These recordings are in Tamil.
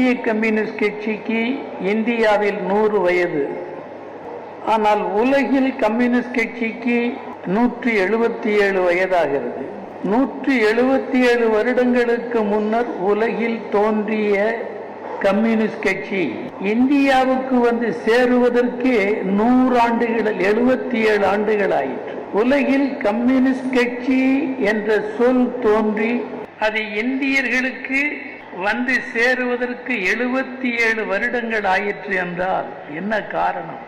இந்திய கம்யூனிஸ்ட் கட்சிக்கு இந்தியாவில் நூறு வயது. ஆனால் உலகில் கம்யூனிஸ்ட் கட்சிக்கு நூற்றி எழுபத்தி ஏழு வயதாகிறது. நூற்றி எழுபத்தி ஏழு வருடங்களுக்கு முன்னர் உலகில் தோன்றிய கம்யூனிஸ்ட் கட்சி இந்தியாவுக்கு வந்து சேருவதற்கு நூறு ஆண்டுகள் எழுபத்தி ஏழு ஆண்டுகள் ஆயிற்று உலகில் கம்யூனிஸ்ட் கட்சி என்ற சொல் தோன்றி அது இந்தியர்களுக்கு வந்து சேருவதற்கு எழுபத்தி ஏழு வருடங்கள் ஆயிற்று என்றால் என்ன காரணம்?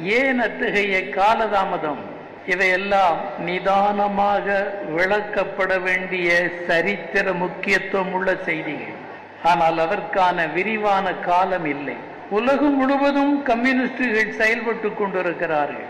ஏன் அத்தகைய காலதாமதம்? இவையெல்லாம் நிதானமாக விளக்கப்பட வேண்டிய சரித்திர முக்கியத்துவம் உள்ள செய்திகள். ஆனால் அதற்கான விரிவான காலம் இல்லை. உலகம் முழுவதும் கம்யூனிஸ்டுகள் செயல்பட்டு கொண்டிருக்கிறார்கள்.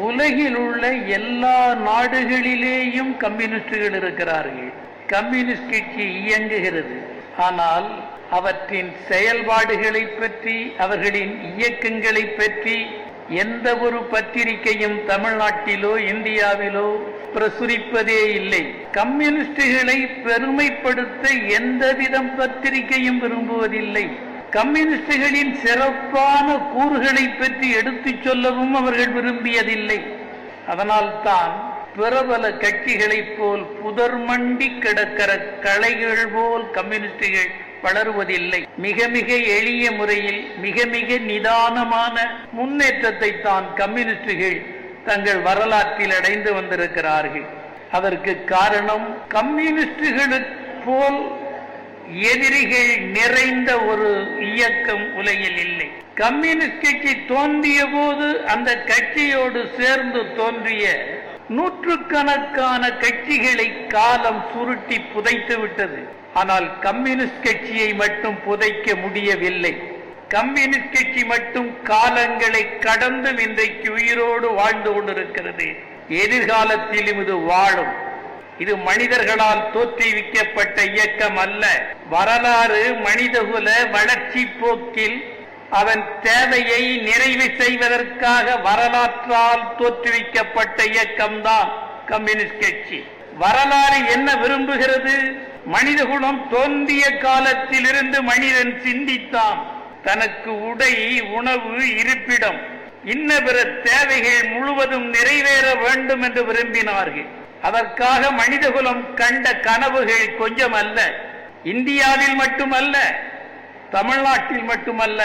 உலகில் உள்ள எல்லா நாடுகளிலேயும் கம்யூனிஸ்டுகள் இருக்கிறார்கள். கம்யூனிஸ்ட் கட்சி இயங்குகிறது. ஆனால் அவற்றின் செயல்பாடுகளை பற்றி அவர்களின் இயக்கங்களை பற்றி எந்த ஒரு பத்திரிகையும் தமிழ்நாட்டிலோ இந்தியாவிலோ பிரசுரிப்பதே இல்லை. கம்யூனிஸ்டுகளை பெருமைப்படுத்த எந்தவிதம் பத்திரிகையும் விரும்புவதில்லை. கம்யூனிஸ்டுகளின் சிறப்பான கூறுகளை பற்றி எடுத்துச் சொல்லவும் அவர்கள் விரும்பியதில்லை. அதனால்தான் பிரபல கட்சிகளைப் போல் புதர் மண்டி கிடக்கிற கலைகள் போல் கம்யூனிஸ்டுகள் வளருவதில்லை. மிக மிக எளிய முறையில் மிக மிக நிதானமான முன்னேற்றத்தை தான் கம்யூனிஸ்டுகள் தங்கள் வரலாற்றில் அடைந்து வந்திருக்கிறார்கள். அதற்கு காரணம் கம்யூனிஸ்டுகளுக்கு போல் எதிரிகள் நிறைந்த ஒரு இயக்கம் உலகில் இல்லை. கம்யூனிஸ்ட் கட்சி தோன்றிய போது அந்த கட்சியோடு சேர்ந்து தோன்றிய நூற்றுக்கணக்கான கட்சிகளை காலம் சுருட்டி புதைத்து விட்டது. ஆனால் கம்யூனிஸ்ட் கட்சியை மட்டும் புதைக்க முடியவில்லை. கம்யூனிஸ்ட் கட்சி மட்டும் காலங்களை கடந்தும் இன்றைக்கு உயிரோடு வாழ்ந்து கொண்டிருக்கிறது. எதிர்காலத்திலும் இது வாழும். இது மனிதர்களால் தோற்றுவிக்கப்பட்ட இயக்கம் அல்ல வரலாறு மனிதகுல வளர்ச்சி போக்கில் அவன் தேவையை நிறைவு செய்வதற்காக வரலாற்றால் தோற்றுவிக்கப்பட்ட இயக்கம்தான் கம்யூனிஸ்ட் கட்சி. வரலாறு என்ன விரும்புகிறது? மனிதகுலம் தோன்றிய காலத்திலிருந்து மனிதன் சிந்தித்தான். தனக்கு உடை உணவு இருப்பிடம் இன்ன பிற தேவைகள் முழுவதும் நிறைவேற வேண்டும் என்று விரும்பினார்கள். அதற்காக மனிதகுலம் கண்ட கனவுகள் கொஞ்சம் அல்ல இந்தியாவில் மட்டுமல்ல தமிழ்நாட்டில் மட்டுமல்ல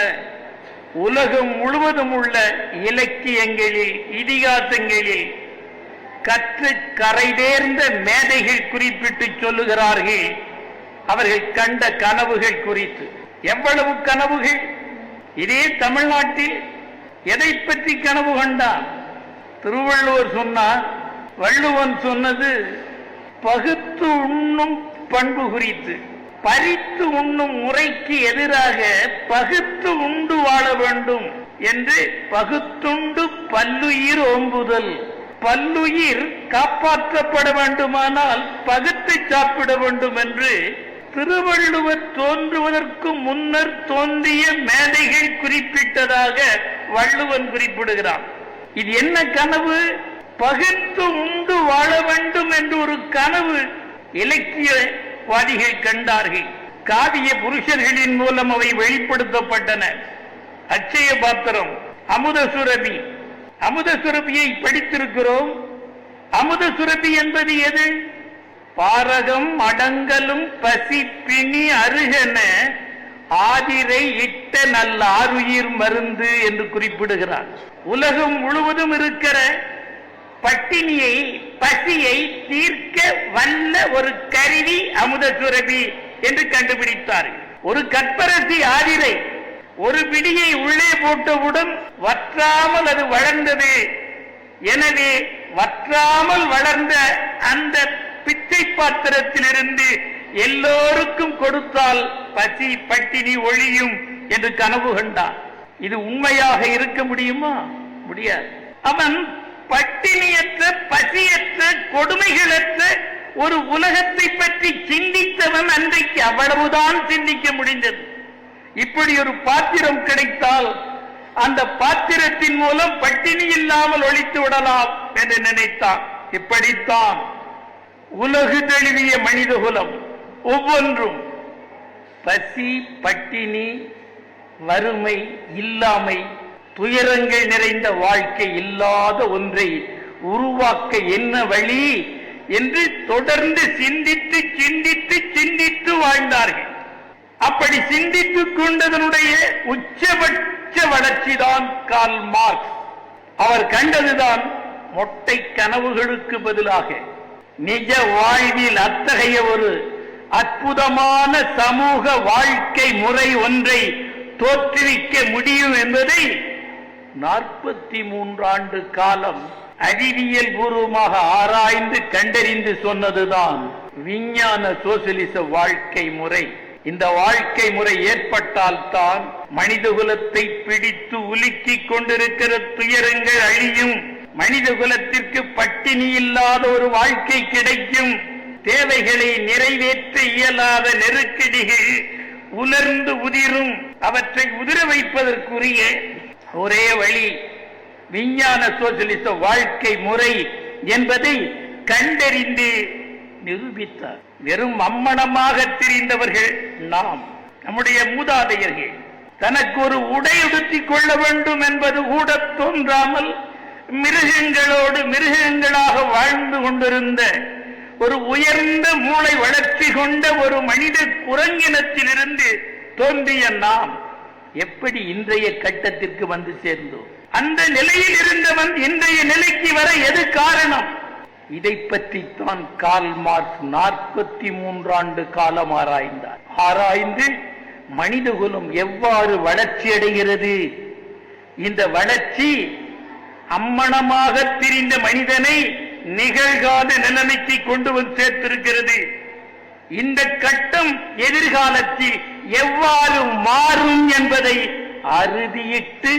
உலகம் முழுவதும் உள்ள இலக்கியங்களில் இதிகாசங்களில் கற்று கரைதேர்ந்த மேதைகள் குறிப்பிட்டு சொல்லுகிறார்கள். அவர்கள் கண்ட கனவுகள் குறித்து. எவ்வளவு கனவுகள்? இதே தமிழ்நாட்டில் எதை பற்றி கனவு கண்டான் திருவள்ளுவர் சொன்னார் வள்ளுவன் சொன்னது பகுத்து உண்ணும் பண்பு குறித்து. பறித்து உண்ணும் முறைக்கு எதிராக பகுத்து உண்டு வாழ வேண்டும் என்று பகுத்துண்டு பல்லுயிர் ஓம்புதல். பல்லுயிர் காப்பாற்றப்பட வேண்டுமானால் பகுத்து சாப்பிட வேண்டும் என்று திருவள்ளுவர் தோன்றுவதற்கு முன்னர் தோன்றிய மேதைகள் குறிப்பிட்டதாக வள்ளுவன் குறிப்பிடுகிறான். இது என்ன கனவு? பகுத்து உண்டு வாழ வேண்டும் என்று ஒரு கனவு இலக்கியவாதிகள் கண்டார்கள். காவிய புருஷர்களின் மூலம் அவை வெளிப்படுத்தப்பட்டன. அச்சய பாத்திரம் அமுத சுரபி. அமுத சுரபியை படித்திருக்கிறோம். அமுத சுரபி என்பது எது? பாரகம் அடங்கலும் பசி பிணி அருகன ஆதிரை இட்ட நல்ல ஆறுயிர் மருந்து என்று குறிப்பிடுகிறார். உலகம் முழுவதும் இருக்கிற பட்டினியை பசியை தீர்க்க வல்ல ஒரு கருவி அமுத சுரபி என்று கண்டுபிடித்தார்கள் ஒரு கற்பரசி ஆதிரை ஒரு பிடியை உள்ளே போட்டவுடன் வற்றாமல் அது வளர்ந்தது. எனவே வற்றாமல் வளர்ந்த அந்த பிச்சை பாத்திரத்திலிருந்து எல்லோருக்கும் கொடுத்தால் பசி பட்டினி ஒழியும் என்று கனவு கண்டான் இது உண்மையாக இருக்க முடியுமா? முடியாது. அவன் பட்டினியற்ற பசியற்ற கொடுமைகளற்ற ஒரு உலகத்தை பற்றி சிந்தித்தவன் அன்றைக்கு அவ்வளவுதான் சிந்திக்க முடிந்தது. இப்படி ஒரு பாத்திரம் கிடைத்தால் அந்த பாத்திரத்தின் மூலம் பட்டினி இல்லாமல் ஒழித்து விடலாம் என்று நினைத்தான். இப்படித்தான் உலகு தழுவிய மனிதகுலம் ஒவ்வொன்றும் பசி பட்டினி வறுமை இல்லாமை துயரங்கள் நிறைந்த வாழ்க்கை இல்லாத ஒன்றை உருவாக்க என்ன வழி என்று தொடர்ந்து சிந்தித்து சிந்தித்து சிந்தித்து வாழ்ந்தார்கள். அப்படி சிந்தித்துக் கொண்டதனுடைய உச்சபட்ச வளர்ச்சிதான் கால் மார்க்ஸ். அவர் கண்டதுதான் மொட்டை கனவுகளுக்கு பதிலாக நிஜ வாழ்வில் அத்தகைய ஒரு அற்புதமான சமூக வாழ்க்கை முறை ஒன்றை தோற்றுவிக்க முடியும் என்பதை நாற்பத்தி மூன்றாண்டு காலம் அறிவியல் பூர்வமாக ஆராய்ந்து கண்டறிந்து சொன்னதுதான் விஞ்ஞான சோசியலிச வாழ்க்கை முறை. இந்த வாழ்க்கை முறை ஏற்பட்டால்தான் மனிதகுலத்தை பிடித்து உலுக்கிக் கொண்டிருக்கிற துயரங்கள் அழியும். மனித குலத்திற்கு பட்டினி இல்லாத ஒரு வாழ்க்கை கிடைக்கும். தேவைகளை நிறைவேற்ற இயலாத நெருக்கடிகள் உலர்ந்து உதிரும். அவற்றை உதிர வைப்பதற்குரிய ஒரே வழி விஞ்ஞான சோசியலிச வாழ்க்கை முறை என்பதை கண்டறிந்து நிரூபித்தார். வெறும் அம்மணமாக தெரிந்தவர்கள் நாம் நம்முடைய மூதாதையர்கள். தனக்கு ஒரு உடை உடுத்திக் கொள்ள வேண்டும் என்பது கூட தோன்றாமல் மிருகங்களோடு மிருகங்களாக வாழ்ந்து கொண்டிருந்த ஒரு உயர்ந்த மூளை வளர்ச்சி கொண்ட ஒரு மனித குரங்கினத்திலிருந்து தோன்றிய நாம் எப்படி இன்றைய கட்டத்திற்கு வந்து சேர்ந்தோம்? அந்த நிலையில் இருந்தவன் இன்றைய நிலைக்கு வர எது காரணம்? இதை பற்றி தான் கால் மார்க் நாற்பத்தி மூன்றாண்டு காலம் ஆராய்ந்தார். ஆராய்ந்து மனிதகுலம் எவ்வாறு வளர்ச்சி அடைகிறது? இந்த வளர்ச்சி அம்மணமாக திரிந்த மனிதனை நிகழ்கால நிலைமைக்கு கொண்டு வந்து சேர்த்திருக்கிறது. இந்த கட்டம் எதிர்காலத்தில் எவ்வாறு மாறும் என்பதை அறுதியிட்டு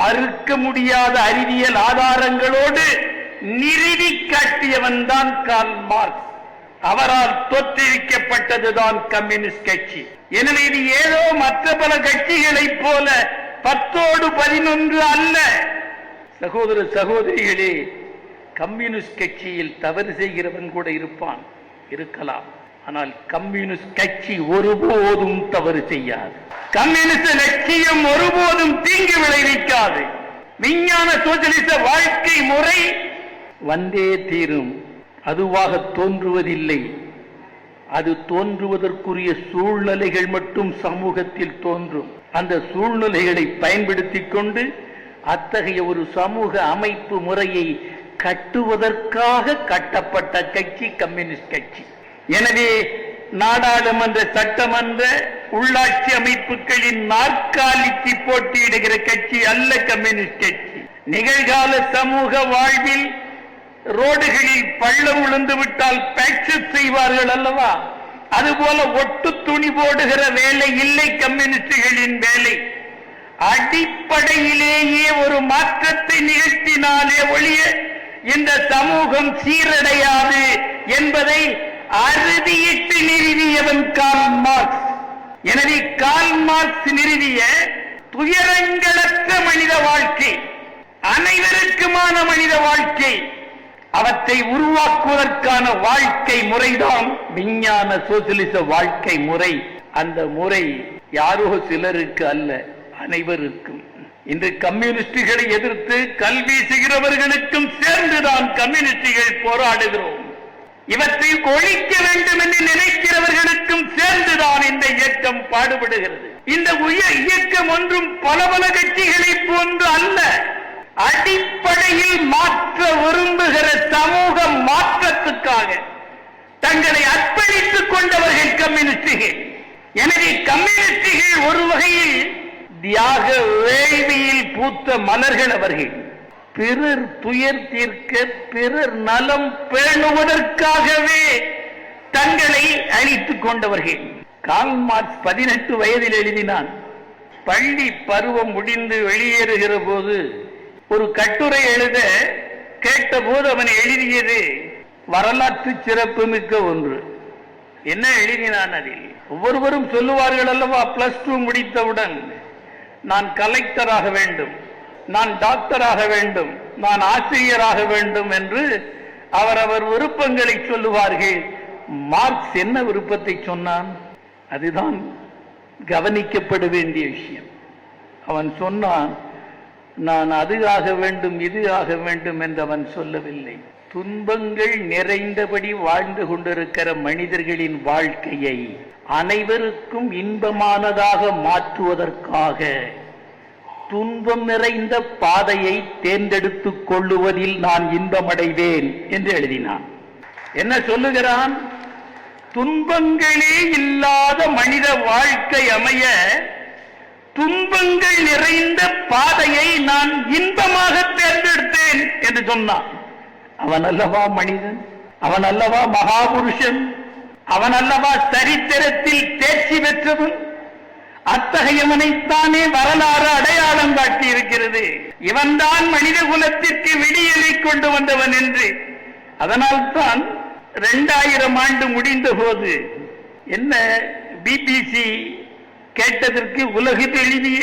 மறுக்க முடியாத அறிவியல் ஆதாரங்களோடு நிறுவி காட்டியவன் தான் கால் மார்க்ஸ். அவரால் தோற்றுவிக்கப்பட்டதுதான் கம்யூனிஸ்ட் கட்சி. எனவே இது ஏதோ மற்ற பல கட்சிகளைப் போல பத்தோடு பதினொன்று அல்ல. சகோதர சகோதரிகளே கம்யூனிஸ்ட் கட்சியில் தவறு செய்கிறவன் கூட இருப்பான் இருக்கலாம். ஆனால் கம்யூனிஸ்ட் கட்சி ஒருபோதும் தவறு செய்யாது. கம்யூனிஸ்ட் லட்சியம் ஒருபோதும் தீங்கு விளைவிக்காது. விஞ்ஞான சோசியலிச வாழ்க்கை முறை வந்தே தீரும். அதுவாக தோன்றுவதில்லை. அது தோன்றுவதற்குரிய சூழ்நிலைகள் மட்டும் சமூகத்தில் தோன்றும். அந்த சூழ்நிலைகளை பயன்படுத்திக் கொண்டு அத்தகைய ஒரு சமூக அமைப்பு முறையை கட்டுவதற்காக கட்டப்பட்ட கட்சி கம்யூனிஸ்ட் கட்சி. எனவே நாடாளுமன்ற சட்டமன்ற உள்ளாட்சி அமைப்புகளின் நாற்காலிக்கு போட்டியிடுகிற கட்சி அல்ல கம்யூனிஸ்ட் கட்சி. நிகழ்கால சமூக வாழ்வில் ரோடுகளில் பள்ளம் விழுந்து விட்டால் பேக்சஸ் செய்வார்கள் அல்லவா? அதுபோல ஒட்டு துணி போடுகிற வேலை இல்லை கம்யூனிஸ்டுகளின் வேலை. அடிப்படையிலேயே ஒரு மாற்றத்தை நிகழ்த்தினாலே ஒழிய இந்த சமூகம் சீரடையாது என்பதை அறுதியிட்டு நிறுவியவன் கால் மார்க்ஸ். எனவே கால் மார்க்ஸ் நிறுவிய துயரங்களற்ற மனித வாழ்க்கை அனைவருக்குமான மனித வாழ்க்கை அவற்றை உருவாக்குவதற்கான வாழ்க்கை முறைதான் விஞ்ஞான சோசியலிச வாழ்க்கை முறை. அந்த முறை யாரோ சிலருக்கு அல்ல அனைவருக்கும். இன்று கம்யூனிஸ்டுகளை எதிர்த்து கல்வி செய்கிறவர்களுக்கும் சேர்ந்துதான் கம்யூனிஸ்டுகள் போராடுகிறோம். இவற்றை ஒழிக்க வேண்டும் என்று நினைக்கிறவர்களுக்கும் சேர்ந்துதான் இந்த இயக்கம் பாடுபடுகிறது. இந்த உயர் இயக்கம் ஒன்றும் பல பல கட்சிகளை போன்று அல்ல. அடிப்படையில் மாற்ற விரும்புகிற சமூக மாற்றத்துக்காக தங்களை அர்ப்பணித்துக் கொண்டவர்கள் கம்யூனிஸ்டுகள். எனவே கம்யூனிஸ்டுகள் ஒரு வகையில் தியாக வேள்வியில் பூத்த மலர்கள் அவர்கள். பிறர் துயர் தீர்க்க பிறர் நலம் பேணுவதற்காகவே தங்களை அழித்துக் கொண்டவர்கள். கால் மார்க்ஸ் பதினெட்டு வயதில் எழுதினான். பள்ளி பருவம் முடிந்து வெளியேறுகிற போது ஒரு கட்டுரை எழுத கேட்டபோது அவன் எழுதியது வரலாற்று சிறப்புமிக்க ஒன்று. என்ன எழுதினான் அதில்? ஒவ்வொருவரும் சொல்லுவார்கள் அல்லவா பிளஸ் டூ முடித்தவுடன் நான் கலெக்டராக வேண்டும். நான் டாக்டராக வேண்டும் நான் ஆசிரியராக வேண்டும் என்று அவரவர் விருப்பங்களை சொல்லுவார்கள். மார்க்ஸ் என்ன விருப்பத்தை சொன்னான்? அதுதான் கவனிக்கப்பட வேண்டிய விஷயம். அவன் சொன்னான் நான் அது ஆக வேண்டும் இது ஆக வேண்டும் என்று அவன் சொல்லவில்லை. துன்பங்கள் நிறைந்தபடி வாழ்ந்து கொண்டிருக்கிற மனிதர்களின் வாழ்க்கையை அனைவருக்கும் இன்பமானதாக மாற்றுவதற்காக துன்பம் நிறைந்த பாதையை தேர்ந்தெடுத்துக் கொள்ளுவதில் நான் இன்பமடைவேன் என்று எழுதினான். என்ன சொல்லுகிறான்? துன்பங்களே இல்லாத மனித வாழ்க்கை அமைய துன்பங்கள் நிறைந்த பாதையை நான் இன்பமாக தேர்ந்தெடுத்தேன் என்று சொன்னான். அவன் அல்லவா மனிதன்? அவன் அல்லவா மகாபுருஷன்? அவன் அல்லவா சரித்திரத்தில் தேர்ச்சி பெற்றவன்? அத்தகையவனைத்தானே வரலாறு அடையாளம் காட்டி இருக்கிறது இவன்தான் மனித குலத்திற்கு விடியலை கொண்டு வந்தவன் என்று. அதனால்தான் இரண்டாயிரம் ஆண்டு முடிந்த போது என்ன பிபிசி கேட்டதற்கு உலகு தெளிவிய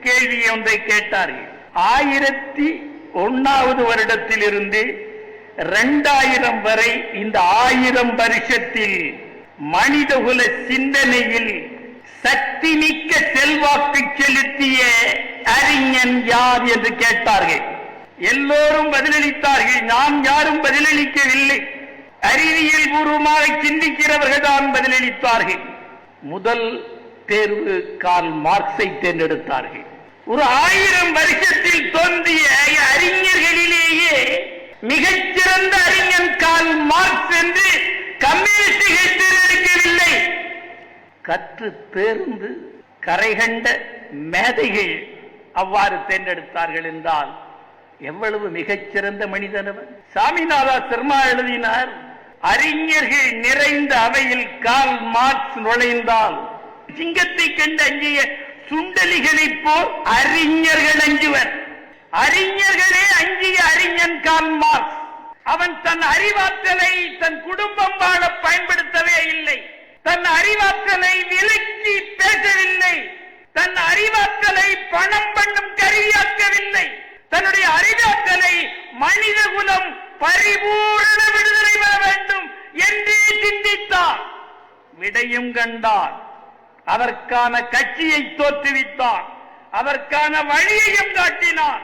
கேள்வி ஒன்றை கேட்டார்கள். ஆயிரத்தி ஒன்னாவது வருடத்திலிருந்து இரண்டாயிரம் வரை இந்த ஆயிரம் வருஷத்தில் மனிதகுல சிந்தனையில் சக்தி மிக்க செல்வாக்கு செலுத்திய அறிஞன் யார் என்று கேட்டார்கள். எல்லோரும் பதிலளித்தார்கள் நாம் யாரும் பதிலளிக்கவில்லை. அறிவியல் பூர்வமாக சிந்திக்கிறவர்கள் தான் பதிலளித்தார்கள். முதல் தேர்வு கால் மார்க்ஸை தேர்ந்தெடுத்தார்கள். ஒரு ஆயிரம் வருஷத்தில் தோன்றிய அறிஞர்களிலேயே மிகச்சிறந்த அறிஞன் கால் மார்க்ஸ் என்று கம்யூனிஸ்டுகள் கற்று தேர்ந்து கரைகண்ட மேதைகள் அவ்வாறு தேர்ந்தெடுத்தார்கள் என்றால் எவ்வளவு மிகச்சிறந்த மனிதனவன். சாமிநாதா சர்மா எழுதினார் அறிஞர்கள் நிறைந்த அவையில் கால் மார்க்ஸ் நுழைந்தால் சிங்கத்தை கண்டு அஞ்சிய சுண்டலிகளைப் போல் அறிஞர்கள் அஞ்சுவர். அறிஞர்களே அஞ்சிய அறிஞன் கால் மார்க்ஸ். அவன் தன் அறிவாற்றலை தன் குடும்பம் வாழ பயன்படுத்தவே இல்லை. தன் அறிவாற்றலை விலக்கி பேசவில்லை. தன் அறிவாற்றலை பணம் பண்ணும் கருவியாக்கவில்லை. தன்னுடைய அறிவாற்றலை மனித குலம் பரிபூர்ண விடுதலை பெற வேண்டும் என்றே சிந்தித்தார். விடையும் கண்டார். அதற்கான கட்சியை தோற்றுவித்தார். அதற்கான வழியையும் காட்டினார்.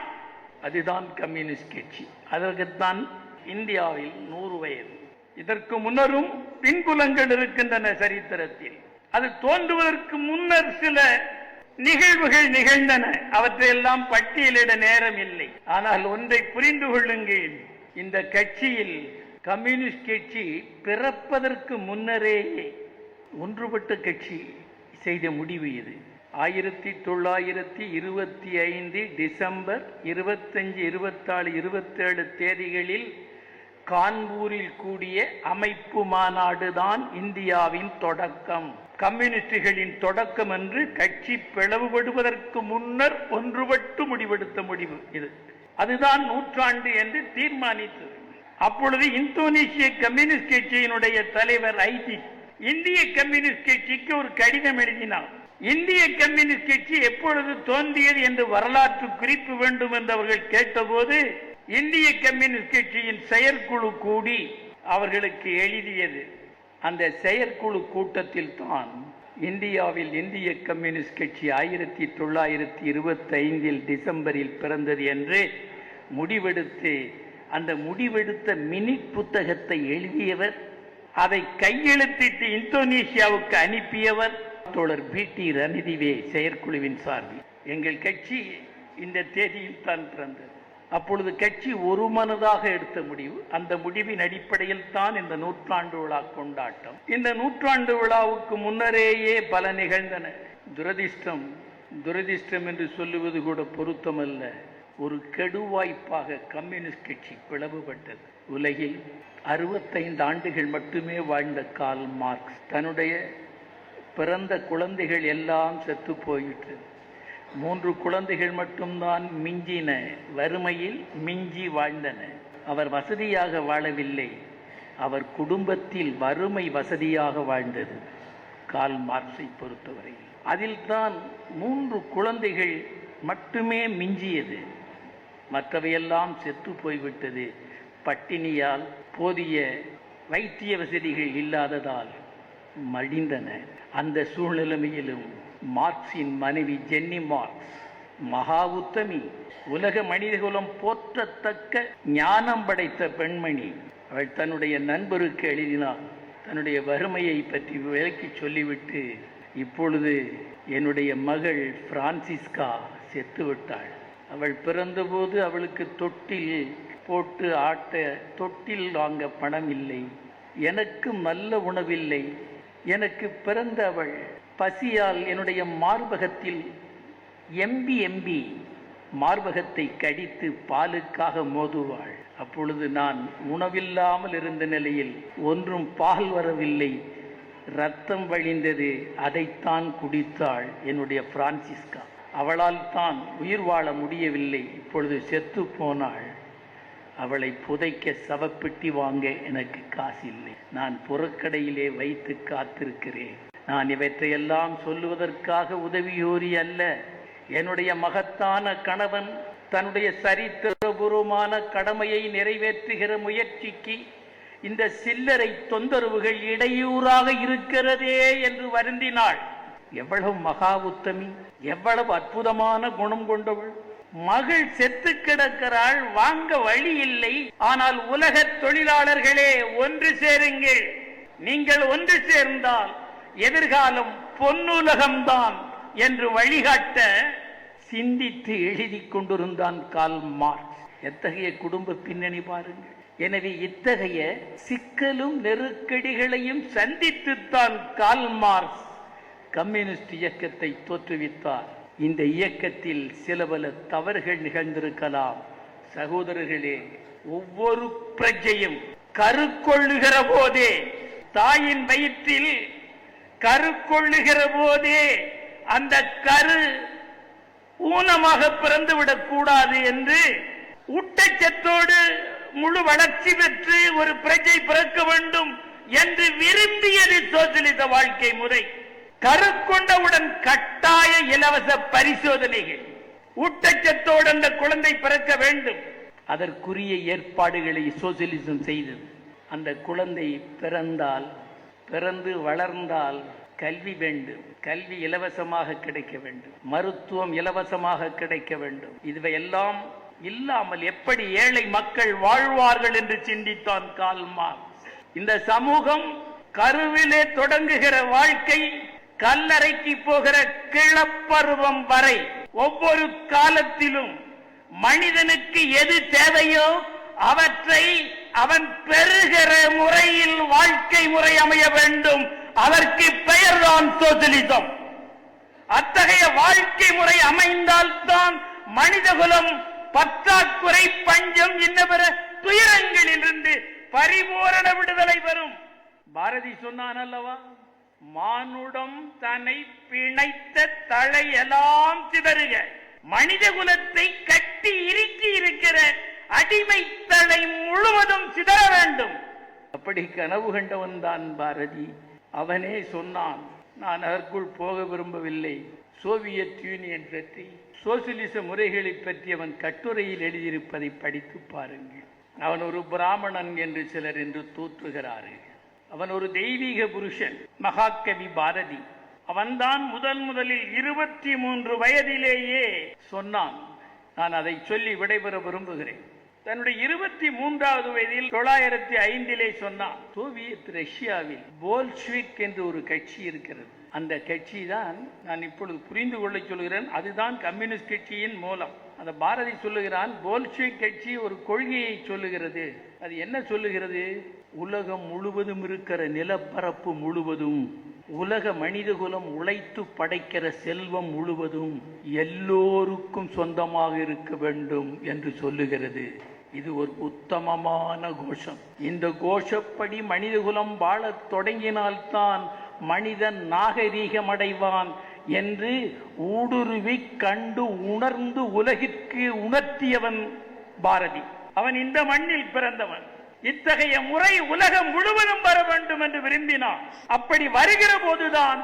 அதுதான் கம்யூனிஸ்ட் கட்சி. அதற்குத்தான் இந்தியாவில் நூறு வயது. இதற்கு முன்னரும் பின்புலங்கள் இருக்கின்றன சரித்திரத்தில். அது தோன்றுவதற்கு முன்னர் சில நிகழ்வுகள் நிகழ்ந்தன. அவற்றையெல்லாம் பட்டியலிட நேரம் இல்லை ஆனால் ஒன்றை புரிந்து கொள்ளுங்கள். இந்த கட்சியில் கம்யூனிஸ்ட் கட்சி பிறப்பதற்கு முன்னரேயே ஒன்றுபட்ட கட்சி செய்த முடிவு இது. ஆயிரத்தி தொள்ளாயிரத்தி இருபத்தி ஐந்து டிசம்பர் இருபத்தஞ்சு இருபத்தாலு இருபத்தேழு தேதிகளில் கான்பூரில் கூடிய அமைப்பு மாநாடு தான் இந்தியாவின் தொடக்கம். கம்யூனிஸ்டுகளின் தொடக்கம் என்று கட்சி பிளவுபடுவதற்கு முன்னர் ஒன்றுபட்டு முடிவெடுத்த முடிவு இது. அதுதான் நூற்றாண்டு என்று தீர்மானித்தது. அப்பொழுது இந்தோனேசிய கம்யூனிஸ்ட் கட்சியினுடைய தலைவர் ஐதி இந்திய கம்யூனிஸ்ட் கட்சிக்கு ஒரு கடிதம் எழுதினார். இந்திய கம்யூனிஸ்ட் கட்சி எப்பொழுது தோன்றியது என்று வரலாற்று குறிப்பு வேண்டும் என்று அவர்கள் கேட்டபோது இந்திய கம்யூனிஸ்ட் கட்சியின் செயற்குழு கூடி அவர்களுக்கு எழுதியது. அந்த செயற்குழு கூட்டத்தில் தான் இந்தியாவில் இந்திய கம்யூனிஸ்ட் கட்சி ஆயிரத்தி தொள்ளாயிரத்தி இருபத்தி ஐந்தில் டிசம்பரில் பிறந்தது என்று முடிவெடுத்து அந்த முடிவெடுத்த மினி புத்தகத்தை எழுதியவர் அதை கையெழுத்திட்டு இந்தோனேசியாவுக்கு அனுப்பியவர் தோழர் பி டி ரணிதிவே செயற்குழுவின் சார்பில். எங்கள் கட்சி இந்த தேதியில் தான் பிறந்தது. அப்பொழுது கட்சி ஒரு மனதாக எடுத்த முடிவு. அந்த முடிவின் அடிப்படையில் தான் இந்த நூற்றாண்டு விழா கொண்டாட்டம். இந்த நூற்றாண்டு விழாவுக்கு முன்னரேயே பல நிகழ்ந்தன. துரதிர்ஷ்டம் துரதிர்ஷ்டம் என்று சொல்லுவது கூட பொருத்தமல்ல. ஒரு கெடுவாய்ப்பாக கம்யூனிஸ்ட் கட்சி பிளவுபட்டது. உலகில் அறுபத்தைந்து ஆண்டுகள் மட்டுமே வாழ்ந்த கால் மார்க்ஸ் தன்னுடைய பிறந்த குழந்தைகள் எல்லாம் செத்து போயிற்று. மூன்று குழந்தைகள் மட்டும்தான் மிஞ்சின வறுமையில் மிஞ்சி வாழ்ந்தன. அவர் வசதியாக வாழவில்லை. அவர் குடும்பத்தில் வறுமை வசதியாக வாழ்ந்தது. கால் மார்க்ஸை பொறுத்தவரை. அதில்தான் மூன்று குழந்தைகள் மட்டுமே மிஞ்சியது. மற்றவையெல்லாம் செத்து போய்விட்டது. பட்டினியால் போதிய வைத்திய வசதிகள் இல்லாததால் மடிந்தன. அந்த சூழ்நிலைமையிலும் மார்க்சின் மனைவி ஜென்னி மார்க்ஸ் மகா உத்தமி உலக மனிதகுலம் போற்றத்தக்க ஞானம் படைத்த பெண்மணி. அவள் தன்னுடைய நண்பருக்கு எழுதினாள் தன்னுடைய வறுமையை பற்றி விளக்கி சொல்லிவிட்டு இப்பொழுது என்னுடைய மகள் பிரான்சிஸ்கா செத்துவிட்டாள் அவள் பிறந்தபோது அவளுக்கு தொட்டில் போட்டு ஆட்ட தொட்டில் வாங்க பணம் இல்லை. எனக்கு நல்ல உணவில்லை. எனக்கு பிறந்த அவள் பசியால் என்னுடைய மார்பகத்தில் எம்பி எம்பி மார்பகத்தை கடித்து பாலுக்காக மோதுவாள். அப்பொழுது நான் உணவில்லாமல் இருந்த நிலையில் ஒன்றும் பால் வரவில்லை. ரத்தம் வழிந்தது. அதைத்தான் குடித்தாள் என்னுடைய பிரான்சிஸ்கா. அவளால் தான் உயிர் வாழ முடியவில்லை. இப்பொழுது செத்து போனாள். அவளை புதைக்க சவப்பெட்டி வாங்க எனக்கு காசு இல்லை நான் புறக்கடையிலே வைத்து காத்திருக்கிறேன். நான் இவற்றையெல்லாம் சொல்லுவதற்காக உதவியோரி அல்ல என்னுடைய மகத்தான கணவன் தன்னுடைய சரித்திரபூர்வமான கடமையை நிறைவேற்றுகிற முயற்சிக்கு இந்த சில்லறை தொந்தரவுகள் இடையூறாக இருக்கிறதே என்று வருந்தினாள். எவ்வளவு மகா உத்தமி எவ்வளவு அற்புதமான குணம் கொண்டவள். மகள் செத்து கிடக்கிறாள் வாங்க வழி இல்லை. ஆனால் உலக தொழிலாளர்களே ஒன்று சேருங்கள். நீங்கள் ஒன்று சேர்ந்தால் எதிர்காலம் பொன்னுலகம்தான் என்று வழிகாட்ட சிந்தித்து எழுதி கொண்டிருந்தான் கால் மார்க்ஸ். எத்தகைய குடும்ப பின்னணி பாருங்கள். எனவே இத்தகைய சிக்கலும் நெருக்கடிகளையும் சந்தித்துத்தான் கால் மார்க்ஸ் கம்யூனிஸ்ட் இயக்கத்தை தோற்றுவித்தார். இந்த இயக்கத்தில் சில பல தவறுகள் நிகழ்ந்திருக்கலாம். சகோதரர்களே ஒவ்வொரு பிரஜையும் கருக்கொள்ளுகிற போதே தாயின் வயிற்றில் கருக்கொள்ளுகிற போதே அந்த கரு ஊனமாக பிறந்துவிடக் கூடாது என்று ஊட்டச்சத்தோடு முழு வளர்ச்சி பெற்று ஒரு பிரஜை பிறக்க வேண்டும் என்று விரும்பியது சோசியலிச வாழ்க்கை முறை. கருக்கொண்டவுடன் கட்டாய இலவச பரிசோதனைகள். ஊட்டச்சத்தோடு அந்த குழந்தை பிறக்க வேண்டும். அதற்குரிய ஏற்பாடுகளை சோசியலிசம் செய்தது. அந்த குழந்தை பிறந்தால் பிறந்து வளர்ந்தால் கல்வி வேண்டும். கல்வி இலவசமாக கிடைக்க வேண்டும். மருத்துவம் இலவசமாக கிடைக்க வேண்டும். இதுவையெல்லாம் இல்லாமல் எப்படி ஏழை மக்கள் வாழ்வார்கள் என்று சிந்தித்தான் கால்மார் இந்த சமூகம் கருவிலே தொடங்குகிற வாழ்க்கை கல்லறைக்கு போகிற கிளப்பருவம் வரை ஒவ்வொரு காலத்திலும் மனிதனுக்கு எது தேவையோ அவற்றை அவன் பெறுகிற முறையில் வாழ்க்கை முறை அமைய வேண்டும். அதற்கு பெயர்தான் சோசியலிசம். அத்தகைய வாழ்க்கை முறை அமைந்தால்தான் மனிதகுலம் பற்றாக்குறை பஞ்சம் இன்னபிற துயரங்களிலிருந்து பரிபூரண விடுதலை வரும் பாரதி சொன்னான் அல்லவா? மானுடம் தன்னை பிணைத்த தலையெல்லாம் சிதறுக. மனித குலத்தை கட்டி இறுக்கி இருக்கிற அடிமை தலை முழுவதும் சிதற வேண்டும். அப்படி கனவு கண்டவன் தான் பாரதி. அவனே சொன்னான் நான் அதற்குள் போக விரும்பவில்லை. சோவியத் யூனியன் பற்றி சோசியலிச முறைகளை பற்றி அவன் கட்டுரையில் எழுதியிருப்பதை படித்து பாருங்கள். அவன் ஒரு பிராமணன் என்று சிலர் என்று தூற்றுகிறார்கள். அவன் ஒரு தெய்வீக புருஷன் மகாகவி பாரதி. அவன்தான் முதன் முதலில் இருபத்தி மூன்று வயதிலேயே சொன்னான் நான் அதை சொல்லி விடைபெற விரும்புகிறேன். தன்னுடைய இருபத்தி மூன்றாவது வயதில் தொள்ளாயிரத்தி ஐந்திலே சொன்னான் சோவியத் ரஷ்யாவில் போல்ஷ்விக் என்று ஒரு கட்சி இருக்கிறது. அந்த கட்சி தான் நான் இப்பொழுது புரிந்து கொள்ள சொல்கிறேன். அதுதான் கம்யூனிஸ்ட் கட்சியின் மூலம். அந்த பாரதி சொல்லுகிறான் போல்ஷ்விக் கட்சி ஒரு கொள்கையை சொல்லுகிறது. அது என்ன சொல்லுகிறது? உலகம் முழுவதும் இருக்கிற நிலப்பரப்பு முழுவதும் உலக மனிதகுலம் உழைத்து படைக்கிற செல்வம் முழுவதும் எல்லோருக்கும் சொந்தமாக இருக்க வேண்டும் என்று சொல்லுகிறது. இது ஒரு உத்தமமான கோஷம். இந்த கோஷப்படி மனிதகுலம் வாழத் தொடங்கினால்தான் மனிதன் நாகரீகம் அடைவான் என்று ஊடுருவி கண்டு உணர்ந்து உலகிற்கு உணர்த்தியவன் பாரதி. அவன் இந்த மண்ணில் பிறந்தவன். இத்தகைய முறை உலகம் முழுவதும் வர வேண்டும் என்று விரும்பினான். அப்படி வருகிற போதுதான்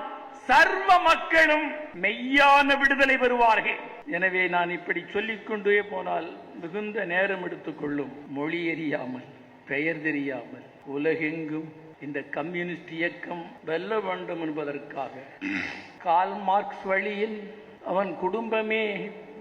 சர்வ மக்களும் மெய்யான விடுதலை பெறுவார்கள். எனவே நான் இப்படி சொல்லிக் கொண்டே போனால் மிகுந்த நேரம் எடுத்துக்கொள்ளும் மொழி எறியாமல் பெயர் தெரியாமல் உலகெங்கும் இந்த கம்யூனிஸ்ட் இயக்கம் வெல்ல வேண்டும் என்பதற்காக கால் மார்க்ஸ் வழியில் அவன் குடும்பமே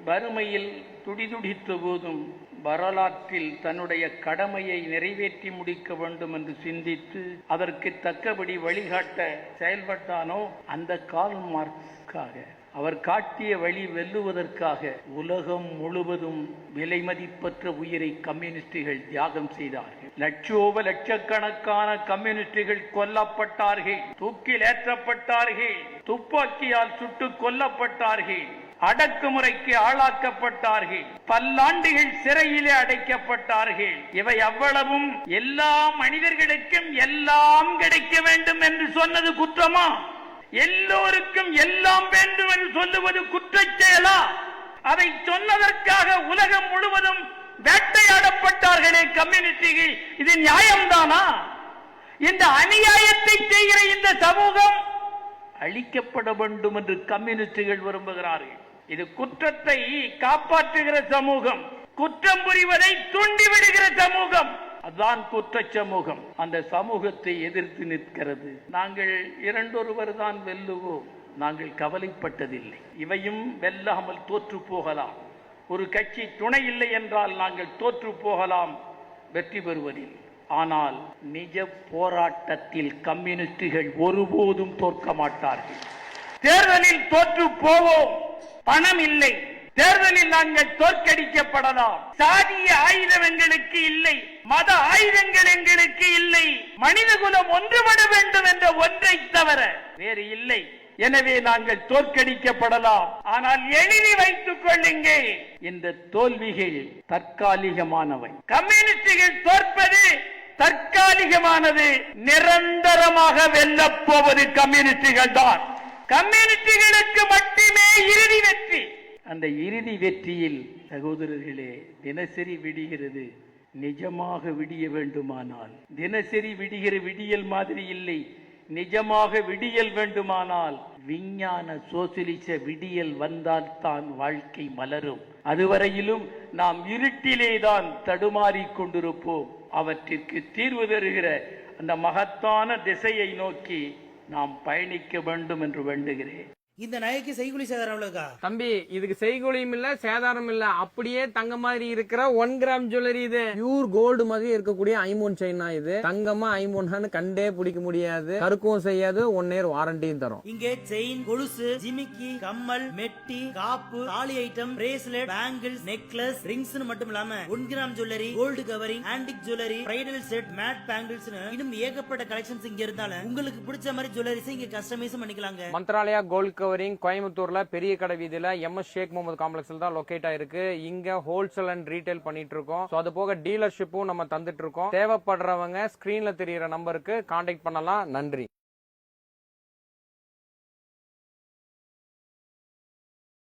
வறுமையில் துடிதுடித்த போதும் வரலாற்றில் தன்னுடைய கடமையை நிறைவேற்றி முடிக்க வேண்டும் என்று சிந்தித்து அதற்கு தக்கபடி வழிகாட்ட செயல்பட்டானோ அந்த கால் மார்க்ஸ்க்காக. அவர் காட்டிய வழி வெல்லுவதற்காக உலகம் முழுவதும் விலை மதிப்பற்ற உயிரை கம்யூனிஸ்டுகள் தியாகம் செய்தார்கள். லட்சோப லட்சக்கணக்கான கம்யூனிஸ்டுகள் கொல்லப்பட்டார்கள் தூக்கில் ஏற்றப்பட்டார்கள் துப்பாக்கியால் சுட்டுக் கொல்லப்பட்டார்கள் அடக்குமுறைக்கு ஆளாக்கப்பட்டார்கள் பல்லாண்டுகள் சிறையிலே அடைக்கப்பட்டார்கள். இவை அவ்வளவும் எல்லா மனிதர்களுக்கும் எல்லாம் கிடைக்க வேண்டும் என்று சொன்னது குற்றமா? எல்லோருக்கும் எல்லாம் வேண்டும் என்று சொல்லுவது குற்ற செயலா அதை சொன்னதற்காக உலகம் முழுவதும் வேட்டையாடப்பட்டார்களே கம்யூனிட்டிகள் இது நியாயம்தானா? இந்த அநியாயத்தை செய்கிற இந்த சமூகம் அழிக்கப்பட வேண்டும் என்று கம்யூனிஸ்டுகள் விரும்புகிறார்கள். இது குற்றத்தை காப்பாற்றுகிற சமூகம் குற்றம் புரிவதை தூண்டிவிடுகிற சமூகம். அதான் குற்ற சமூகம் அந்த சமூகத்தை எதிர்த்து நிற்கிறது. நாங்கள் இரண்டொருவர் தான் வெல்லுவோம். நாங்கள் கவலைப்பட்டதில்லை. இவையும் வெல்லாமல் தோற்று போகலாம். ஒரு கட்சி துணை இல்லை என்றால் நாங்கள் தோற்று போகலாம். வெற்றி பெறுவதில். ஆனால் நிஜ போராட்டத்தில் கம்யூனிஸ்டுகள் ஒருபோதும் தோற்க மாட்டார்கள். தேர்தலில் தோற்று போவோம். பணம் இல்லை. தேர்தலில் நாங்கள் தோற்கடிக்கப்படலாம். சாதிய ஆயுதம் எங்களுக்கு இல்லை மத ஆயுதங்கள் எங்களுக்கு இல்லை மனிதகுலம் ஒன்றுபட வேண்டும் என்ற ஒன்றை தவிர வேறு இல்லை. எனவே நாங்கள் தோற்கடிக்கப்படலாம். ஆனால் எழுதி வைத்துக் கொள்ளுங்கள். இந்த தோல்விகள் தற்காலிகமானவை. கம்யூனிஸ்டுகள் தோற்பது தற்காலிகமானது. நிரந்தரமாக வெல்லப் போவது கம்யூனிஸ்டுகள் தான் கம்யூனிஸ்டுகளுக்கு மட்டுமே இறுதி வெற்றி. அந்த இறுதி வெற்றியில் சகோதரர்களே தினசரி விடுகிறது. நிஜமாக விடிய வேண்டுமானால். தினசரி விடுகிற விடியல் மாதிரி இல்லை. நிஜமாக விடியல் வேண்டுமானால். விஞ்ஞான சோசியலிச விடியல் வந்தால் தான் வாழ்க்கை மலரும். அதுவரையிலும் நாம் இருட்டிலே தான் தடுமாறி கொண்டிருப்போம். அவற்றிற்கு தீர்வு தருகிற அந்த மகத்தான திசையை நோக்கி நாம் பயணிக்க வேண்டும் என்று வேண்டுகிறேன். இந்த நகைக்கு செய்குலி சேதாரம் எவ்வளவுக்கா? தம்பி இதுக்கு செய்கூலியும் இல்ல சேதாரம் இல்ல. அப்படியே தங்க மாதிரி இருக்கிற ஒன் கிராம் ஜுவல்லரி இது. பியூர் கோல்டு மாதிரி இருக்கக்கூடிய ஐமோன் செயினா இது. தங்கமா ஐமோன்னு கண்டே பிடிக்க முடியாது. கருக்கவும் செய்யாது ஒன் இயர் வாரண்டியும் தரும். இங்கே செயின் கொலுசு ஜிமிக்கி கம்மல் மெட்டி காப்பு தாலி item bracelet bangles necklace rings மட்டும் இல்லாம one gram jewellery gold covering antique jewellery bridal set matte bangles இன்னும் ஏகப்பட்ட கலெக்ஷன்ஸ் இங்க இருந்தாலும் உங்களுக்கு பிடிச்ச மாதிரி ஜுவல்லரிஸ் இங்க கஸ்டமைஸ் பண்ணிக்கலாங்க. மந்த்ராலயா கோல்ட் கவரிங் கோயம்புத்தூர்ல பெரிய கடை வீதியில எம் எஸ் ஷேக் முகமது காம்ப்ளெக்ஸ்ல தான் லொகேட் ஆயிருக்கு. இங்க ஹோல்சேல் அண்ட் ரீட்டைல் பண்ணிட்டு இருக்கோம். அது போக டீலர்ஷிப்பும் நம்ம தந்துட்டு இருக்கோம். தேவைப்படுறவங்க ஸ்கிரீன்ல தெரியிற நம்பருக்கு கான்டாக்ட் பண்ணலாம். நன்றி.